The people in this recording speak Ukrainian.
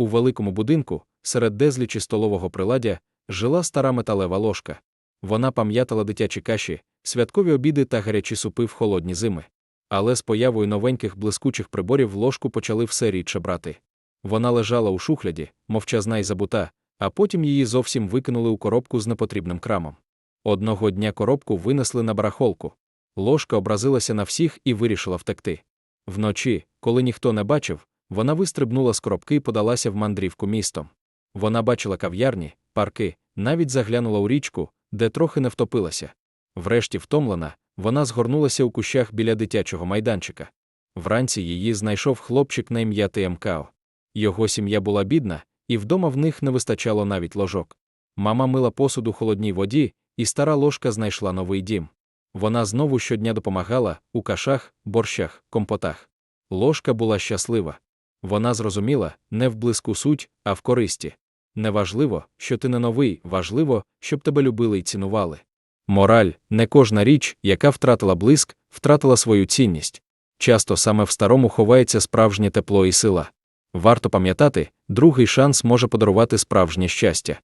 У великому будинку, серед безлічі столового приладдя, жила стара металева ложка. Вона пам'ятала дитячі каші, святкові обіди та гарячі супи в холодні зими. Але з появою новеньких блискучих приборів ложку почали все рідше брати. Вона лежала у шухляді, мовчазна й забута, а потім її зовсім викинули у коробку з непотрібним крамом. Одного дня коробку винесли на барахолку. Ложка образилася на всіх і вирішила втекти. Вночі, коли ніхто не бачив, вона вистрибнула з коробки і подалася в мандрівку містом. Вона бачила кав'ярні, парки, навіть заглянула у річку, де трохи не втопилася. Врешті втомлена, вона згорнулася у кущах біля дитячого майданчика. Вранці її знайшов хлопчик на ім'я ТМКО. Його сім'я була бідна, і вдома в них не вистачало навіть ложок. Мама мила посуд у холодній воді, і стара ложка знайшла новий дім. Вона знову щодня допомагала у кашах, борщах, компотах. Ложка була щаслива. Вона зрозуміла не в блиску суть, а в користі. Неважливо, що ти не новий, важливо, щоб тебе любили й цінували. Мораль не кожна річ, яка втратила блиск, втратила свою цінність. Часто саме в старому ховається справжнє тепло і сила. Варто пам'ятати, другий шанс може подарувати справжнє щастя.